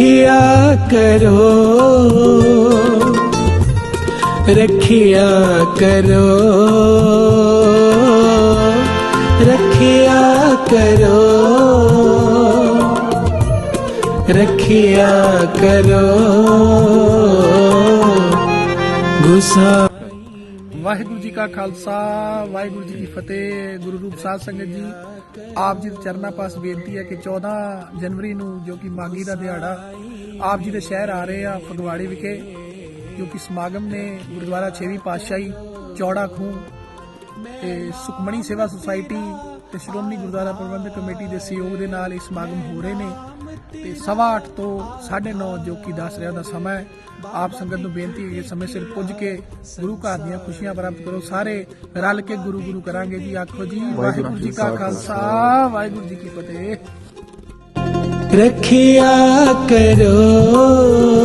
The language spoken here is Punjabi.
ਰੱਖਿਆ ਕਰੋ। ਰੱਖਿਆ ਕਰੋ। ਰੱਖਿਆ ਕਰੋ। ਰੱਖਿਆ ਕਰੋ। ਗੁਸਾ ਵਾਹਿਗੁਰੂ ਜੀ ਕਾ ਖਾਲਸਾ, ਵਾਹਿਗੁਰੂ ਜੀ ਕੀ ਫਤਿਹ, ਗੁਰੂ ਰੂਪ ਸਾਧ ਸੰਗਤ ਜੀ। ਆਪ ਜੀ ਦੇ ਚਰਨਾਂ ਪਾਸ ਬੇਨਤੀ ਹੈ ਕਿ 14 ਜਨਵਰੀ ਨੂੰ ਜੋ ਕਿ ਮਾਗੀ ਦਾ ਦਿਹਾੜਾ ਆਪ ਜੀ ਦੇ ਸ਼ਹਿਰ ਆ ਰਹੇ ਆ ਫਗਵਾੜੇ ਵਿਖੇ, ਜੋ ਕਿ ਸਮਾਗਮ ਨੇ ਗੁਰਦੁਆਰਾ 6ਵੀਂ ਪਾਤਸ਼ਾਹੀ, ਚੌੜਾ ਖੂਹ ਤੇ ਸੁਖਮਣੀ ਸੇਵਾ ਸੁਸਾਇਟੀ ਤੇ ਸ਼੍ਰੋਮਣੀ ਗੁਰਦੁਆਰਾ ਪ੍ਰਬੰਧਕ ਕਮੇਟੀ ਦੇ ਸਹਿਯੋਗ ਦੇ ਨਾਲ ਇਹ ਸਮਾਗਮ ਹੋ ਰਹੇ ਨੇ। ਤੇ ਸਵਾ ਅੱਠ ਤੋਂ 9:30 ਜੋ ਕਿ ਦੱਸ ਰਿਹਾ ਦਾ ਸਮਾਂ ਹੈ। ਆਪ ਸੰਗਤ ਨੂੰ ਬੇਨਤੀ ਹੈ ਕਿ ਸਮੇਂ ਸਿਰ ਪੁੱਜ ਕੇ ਗੁਰੂ ਘਰ ਦੀਆਂ ਖੁਸ਼ੀਆਂ ਪ੍ਰਾਪਤ ਕਰੋ। ਸਾਰੇ ਰਲ ਕੇ ਗੁਰੂ ਗੁਰੂ ਕਰਾਂਗੇ ਜੀ। ਆਖੋ ਜੀ ਵਾਹਿਗੁਰੂ ਜੀ ਕਾ ਖਾਲਸਾ। ਵਾਹਿਗੁਰੂ ਜੀ ਕੀ ਫਤਿਹ। ਰੱਖਿਆ ਕਰੋ।